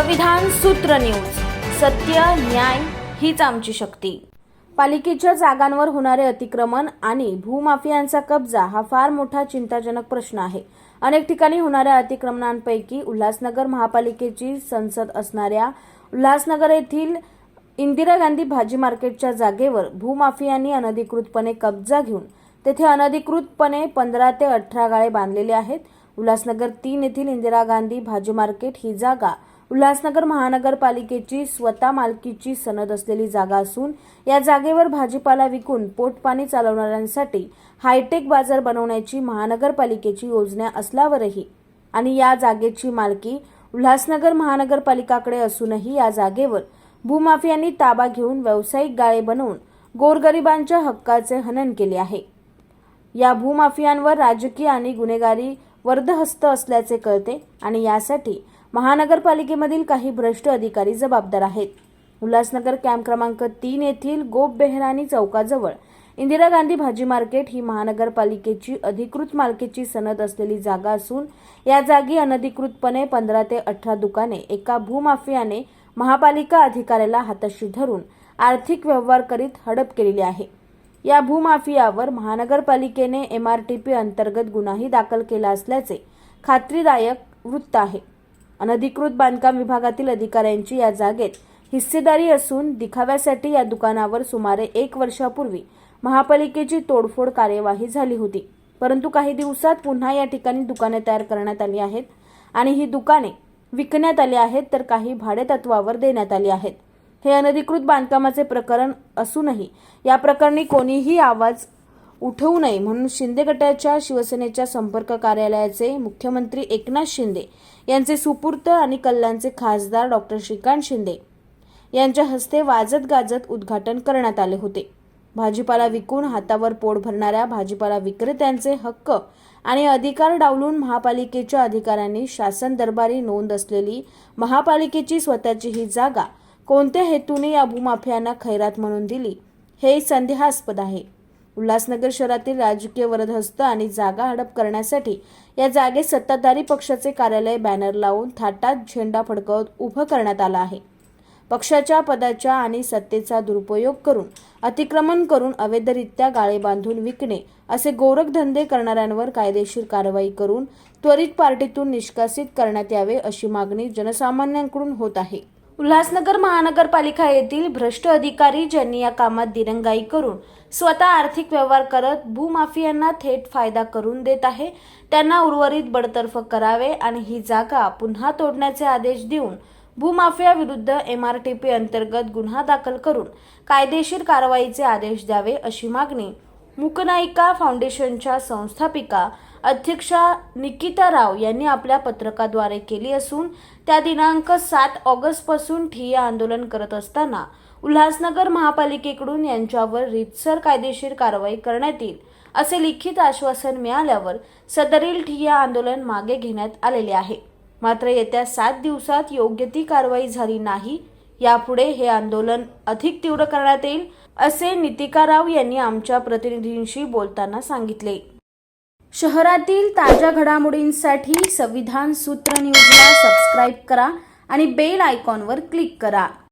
संविधान सूत्र न्यूज. सत्य न्याय हीच आमची शक्ती. पालिकेच्या जागांवर होणारे अतिक्रमण आणि भूमाफियांचा कब्जा हा फार मोठा चिंताजनक प्रश्न आहे. अनेक ठिकाणी होणाऱ्या अतिक्रमणांपैकी उल्हासनगर महापालिकेची संसद असणाऱ्या उल्हासनगर येथील इंदिरा गांधी भाजी मार्केटच्या जागेवर भूमाफियांनी अनधिकृतपणे कब्जा घेऊन तेथे अनधिकृतपणे पंधरा ते अठरा गाळे बांधलेले आहेत. उल्हासनगर तीन येथील इंदिरा गांधी भाजी मार्केट ही जागा उल्हासनगर महानगरपालिकेची स्वतः मालकीची सनद असलेली जागा असून या जागेवर भाजीपाला विकून पोटपाणी चालवणाऱ्यांसाठी हायटेक बाजार बनवण्याची महानगरपालिकेची योजना असल्यावरही आणि या जागेची मालकी उल्हासनगर महानगरपालिकाकडे असूनही या जागेवर भूमाफियांनी ताबा घेऊन व्यावसायिक गाळे बनवून गोरगरिबांच्या हक्काचे हनन केले आहे. या भूमाफियांवर राजकीय आणि गुन्हेगारी वर्धहस्त असल्याचे कळते आणि यासाठी महानगरपालिकेमधील काही भ्रष्ट अधिकारी जबाबदार आहेत. उल्हासनगर कॅम्प क्रमांक तीन येथील गोप बेहरानी चौकाजवळ इंदिरा गांधी भाजी मार्केट ही महानगरपालिकेची अधिकृत मालकीची सनद असलेली जागा असून या जागी अनधिकृतपणे पंधरा ते अठरा दुकाने एका भूमाफियाने महापालिका अधिकाऱ्याला हाताशी धरून आर्थिक व्यवहार करीत हडप केलेली आहे. या भूमाफियावर महानगरपालिकेने एमआरटीपी अंतर्गत गुन्हाही दाखल केला असल्याचे खात्रीदायक वृत्त आहे. अनधिकृत बांधकाम विभागातील अधिकाऱ्यांची या जागेत हिस्सेदारी असून दिखाव्यासाठी या दुकानावर सुमारे एक वर्षापूर्वी महापालिकेची तोडफोड कार्यवाही झाली होती. परंतु काही दिवसात पुन्हा या ठिकाणी दुकाने तयार करण्यात आली आहेत आणि ही दुकाने विकण्यात आली आहेत तर काही भाडेतत्वावर देण्यात आली आहेत. हे अनधिकृत बांधकामाचे प्रकरण असूनही या प्रकरणी कोणीही आवाज उठवू नये म्हणून शिंदे गटाच्या शिवसेनेच्या संपर्क कार्यालयाचे मुख्यमंत्री एकनाथ शिंदे यांचे सुपूर्त आणि कल्याणचे खासदार डॉक्टर श्रीकांत शिंदे यांच्या हस्ते वाजत गाजत उद्घाटन करण्यात आले होते. भाजीपाला विकून हातावर पोट भरणाऱ्या भाजीपाला विक्रेत्यांचे हक्क आणि अधिकार डावलून महापालिकेच्या अधिकाऱ्यांनी शासन दरबारी नोंद असलेली महापालिकेची स्वतःची ही जागा कोणत्या हेतूने या भूमाफियांना खैरात म्हणून दिली हे संदेहास्पद आहे. उल्हासनगर शहरातील राजकीय वरदहस्त आणि जागा हडप करण्यासाठी या जागेत सत्ताधारी पक्षाचे कार्यालय बॅनर लावून थाटात झेंडा फडकवत उभं करण्यात आला आहे. पक्षाच्या पदाच्या आणि सत्तेचा दुरुपयोग करून अतिक्रमण करून अवैधरित्या गाळे बांधून विकणे असे गोरखधंदे करणाऱ्यांवर कायदेशीर कारवाई करून त्वरित पार्टीतून निष्कासित करण्यात यावे अशी मागणी जनसामान्यांकडून होत आहे. उल्हासनगर महानगरपालिका येथील भ्रष्ट अधिकारी ज्यांनी या कामात दिरंगाई करून स्वतः आर्थिक व्यवहार करत भूमाफियांना थेट फायदा करून देत आहे त्यांना उर्वरित बडतर्फ करावे आणि ही जागा पुन्हा तोडण्याचे आदेश देऊन भूमाफिया विरुद्ध पी अंतर्गत गुन्हा दाखल करून कायदेशीर कारवाईचे आदेश द्यावे अशी मागणी मुकनायिका फाउंडेशनच्या संस्थापिका अध्यक्षा निकिता राव यांनी आपल्या पत्रकाद्वारे केली असून त्या दिनांक सात ऑगस्टपासून ठिय्या आंदोलन करत असताना उल्हासनगर महापालिकेकडून यांच्यावर रितसर कायदेशीर कारवाई करण्यात येईल असे लिखित आश्वासन मिळाल्यावर सदरील ठिय्या आंदोलन मागे घेण्यात आलेले आहे. मात्र येत्या सात दिवसात योग्य ती कारवाई झाली नाही यापुढे हे आंदोलन अधिक तीव्र करण्यात येईल असे नितिका राव यांनी आमच्या प्रतिनिधींशी बोलताना सांगितले. शहरातील ताज्या घडामोडींसाठी संविधान सूत्र न्यूजला सबस्क्राईब करा आणि बेल आयकॉनवर क्लिक करा.